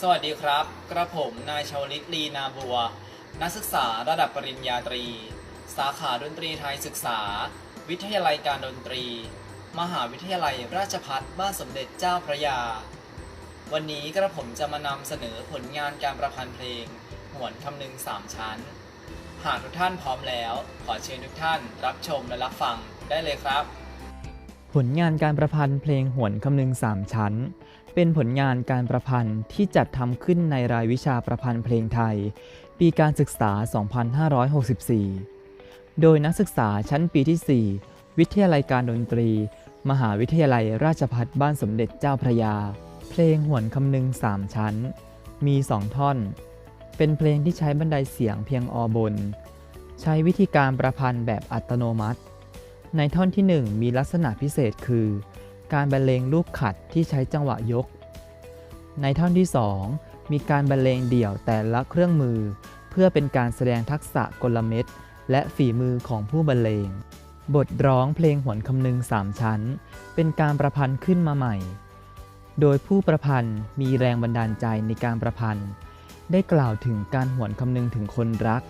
สวัสดีครับ กระผมนายชาวลิตลีนาบัว นักศึกษาระดับปริญญาตรี สาขาดนตรีไทยศึกษา วิทยาลัยการดนตรี มหาวิทยาลัยราชภัฏบ้านสมเด็จเจ้าพระยา วันนี้กระผมจะมานำเสนอผลงานการประพันธ์เพลงหวนคำนึงสามชั้น หากทุกท่านพร้อมแล้ว ขอเชิญทุกท่านรับชมและรับฟังได้เลยครับ ผลงานการประพันธ์เพลงหวนคำนึงสามชั้น เป็นผลงานการประพันธ์ที่จัดทำขึ้นในรายวิชาประพันธ์เพลงไทย ปีการศึกษา 2564 โดยนักศึกษาชั้นปีที่ 4 วิทยาลัยการดนตรี มหาวิทยาลัยราชภัฏบ้านสมเด็จเจ้าพระยา เพลงหวนคำนึงสามชั้น มีสองท่อน เป็นเพลงที่ใช้บันไดเสียงเพียงอบน ใช้วิธีการประพันธ์แบบอัตโนมัติ ในท่อนที่ 1 มีลักษณะพิเศษคือการบรรเลงลูกขัดที่ใช้จังหวะยก ในท่อนที่ 2 มีการบรรเลงเดี่ยวแต่ละเครื่องมือ เพื่อเป็นการแสดงทักษะกลเม็ดและฝีมือของผู้บรรเลง บทร้องเพลงหวนคำนึงสามชั้น เป็นการประพันธ์ขึ้นมาใหม่ โดยผู้ประพันธ์มีแรงบันดาลใจในการประพันธ์ ได้กล่าวถึงการหวนคำนึงถึงคนรัก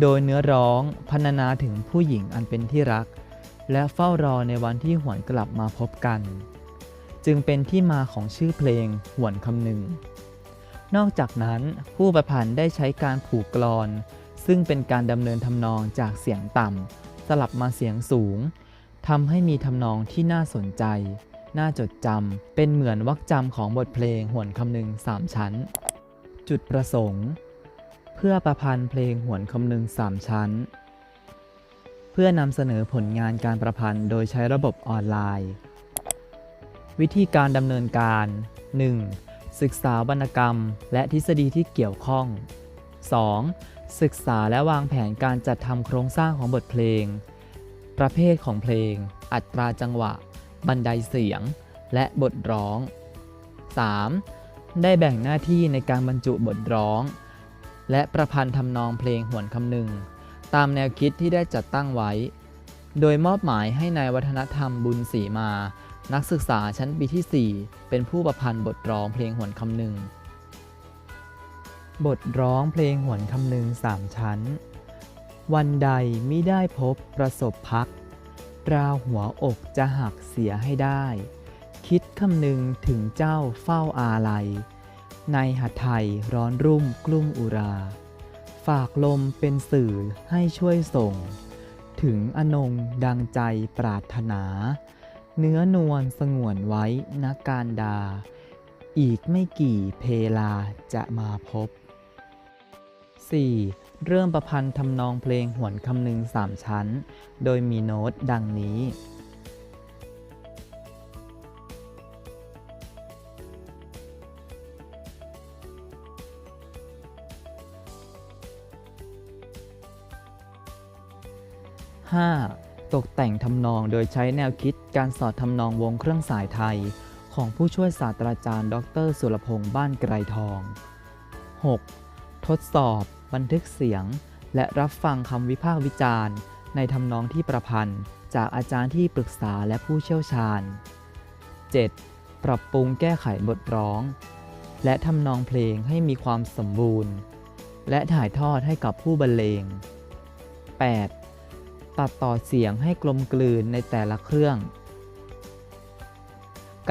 โดยเนื้อร้องพรรณนาถึงผู้หญิงอันเป็นที่รัก และเฝ้ารอในวันที่หวนกลับมาพบกัน จึงเป็นที่มาของชื่อเพลงหวนคำหนึ่ง นอกจากนั้นผู้ประพันธ์ได้ใช้การผูกกลอน ซึ่งเป็นการดำเนินทำนองจากเสียงต่ำสลับมาเสียงสูงทำให้มีทำนองที่น่าสนใจ น่าจดจำ เป็นเหมือนวรรคจำของบทเพลงหวนคำหนึ่งสามชั้น จุดประสงค์ เพื่อประพันธ์เพลงหวนคำหนึ่งสามชั้น เพื่อนำเสนอผลงานการประพันธ์โดยใช้ระบบออนไลน์ วิธีการดำเนินการ 1. ศึกษาวรรณกรรม และทฤษฎีที่เกี่ยวข้อง 2. ศึกษาและวางแผนการจัดทำโครงสร้างของบทเพลง ประเภทของเพลง อัตราจังหวะ บันไดเสียง และบทร้อง 3. ได้แบ่งหน้าที่ในการบรรจุบทร้อง และประพันธ์ทำนองเพลงหวนคำหนึ่ง ตามแนวคิดที่ได้จัดตั้งไว้ โดยมอบหมายให้นายวัฒนธรรมบุญศรีมา นักศึกษาชั้นปีที่ 4 เป็นผู้ประพันธ์บทร้องเพลงหวนคำหนึ่ง บทร้องเพลงหวนคำหนึ่งสามชั้น วันใดมิได้พบประสบพัก ราวหัวอกจะหักเสียให้ได้ คิดคำหนึ่งถึงเจ้าเฝ้าอาลัย ในหัดไทยร้อนรุ่มกลุ่มอุรา ฝากลมเป็นสื่อให้ช่วยส่ง ถึงอนงดังใจปรารถนา เนื้อนวลสงวนไว้นักการดา อีกไม่กี่เพลาจะมาพบ 4. เริ่มประพันธ์ทำนองเพลงหวนคำนึงสามชั้น โดยมีโน้ตดังนี้ 5. ตกแต่งทำนองโดยใช้แนวคิดการสอดทำนองวงเครื่องสายไทย ของผู้ช่วยศาสตราจารย์ ดร สุรพงษ์บ้านไกรทอง 6. ทดสอบ บันทึกเสียง และรับฟังคำวิพากษ์วิจารณ์ ในทำนองที่ประพันธ์ จากอาจารย์ที่ปรึกษาและผู้เชี่ยวชาญ 7. ปรับปรุงแก้ไขบทร้อง และทำนองเพลงให้มีความสมบูรณ์ และถ่ายทอดให้กับผู้บรรเลง 8. ตัดต่อเสียงให้กลมกลืนในแต่ละเครื่อง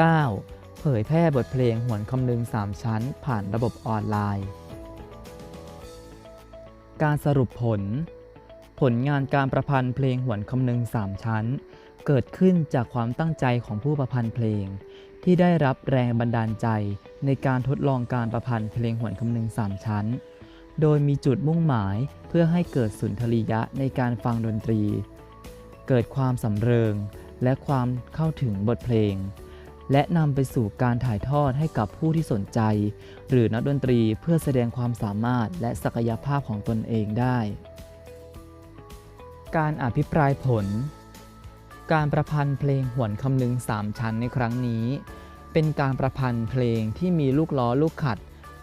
9. เผยแพร่บทเพลงหวนคำนึงสามชั้น ผ่านระบบออนไลน์ การสรุปผล ผลงานการประพันธ์เพลงหวนคำนึงสามชั้น เกิดขึ้นจากความตั้งใจของผู้ประพันธ์เพลง ที่ได้รับแรงบันดาลใจในการทดลองการประพันธ์เพลงหวนคำนึงสามชั้น โดยมีจุดมุ่งหมายเพื่อให้เกิดสุนทรียะในการฟังดนตรี เกิดความสำเริงและความเข้าถึงบทเพลง และนำไปสู่การถ่ายทอดให้กับผู้ที่สนใจ หรือนักดนตรีเพื่อแสดงความสามารถและศักยภาพของตนเองได้ การอภิปรายผล การประพันธ์เพลงหวนคำนึงสามชั้นในครั้งนี้ เป็นการประพันธ์เพลงที่มีลูกล้อลูกขัด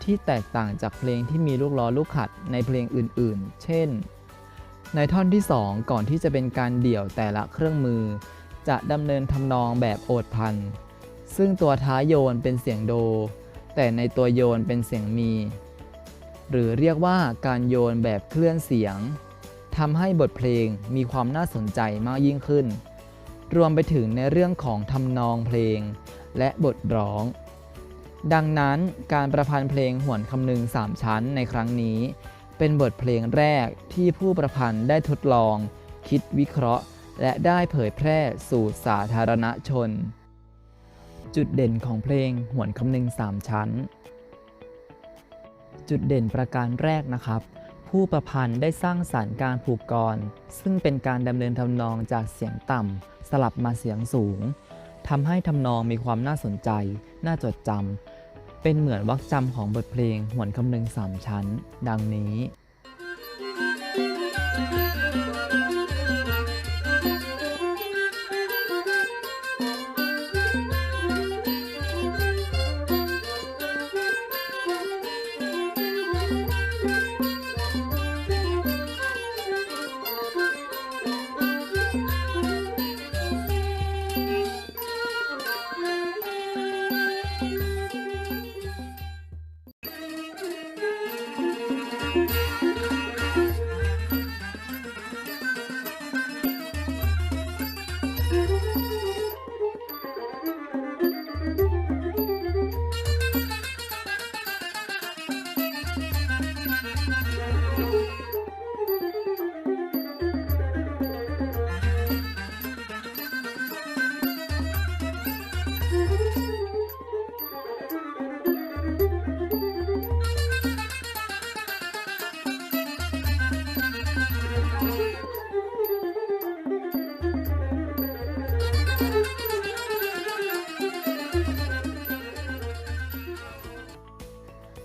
ที่แตกต่างจากเพลงที่มีลูกล้อลูกขัดในเพลงอื่นๆ เช่น ในท่อนที่ 2 ก่อนที่จะเป็นการเดี่ยวแต่ละเครื่องมือ จะดำเนินทำนองแบบโอดพัน ซึ่งตัวท้ายโยนเป็นเสียงโด แต่ในตัวโยนเป็นเสียงมี หรือเรียกว่าการโยนแบบเคลื่อนเสียงทำให้บทเพลงมีความน่าสนใจมากยิ่งขึ้น รวมไปถึงในเรื่องของทำนองเพลง และบทร้อง ดังนั้นการประพันธ์เพลงหวนคำนึงสามชั้นในครั้งนี้ เป็นบทเพลงแรกที่ผู้ประพันธ์ได้ทดลอง คิดวิเคราะห์ และได้เผยแพร่สู่สาธารณชน จุดเด่นของเพลงหวนคำนึงสามชั้น จุดเด่นประการแรกนะครับ ผู้ประพันธ์ได้สร้างสารรค์การผูกกรซึ่งเป็นการดำเนินทำนองจากเสียงต่ำสลับมาเสียงสูง ทำให้ทำนองมีความน่าสนใจ น่าจดจำเป็นเหมือนวรรคจำของบทเพลงหวนคำนึงสามชั้น ดังนี้ you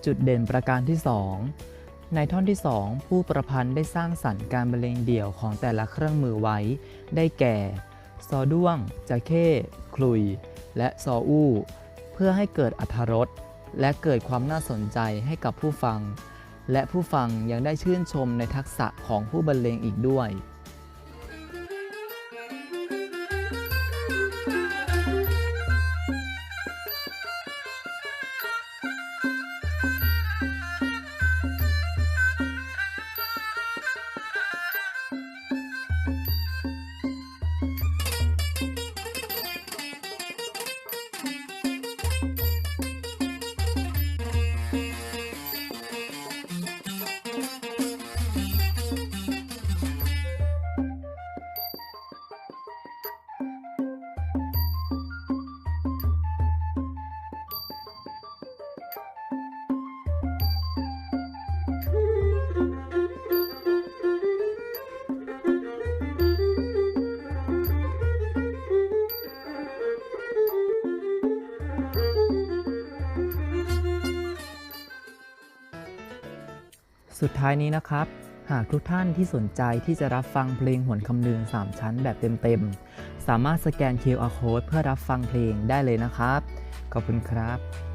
จุดเด่นประการที่ 2 ในท่อนที่ 2 ผู้ประพันธ์ได้สร้างสรรค์การบรรเลงเดี่ยวของแต่ละเครื่องมือไว้ ได้แก่ ซอด้วงจะเข้คลุย และซออู้ เพื่อให้เกิดอรรถรสและเกิดความน่าสนใจให้กับผู้ฟัง และผู้ฟังยังได้ชื่นชมในทักษะของผู้บรรเลงอีกด้วย สุดท้ายนี้นะครับ หากทุกท่านที่สนใจที่จะรับฟังเพลงหวนคำนึง 3 ชั้นแบบเต็มๆ สามารถสแกน QR Code เพื่อรับฟังเพลงได้เลยนะครับ ขอบคุณครับ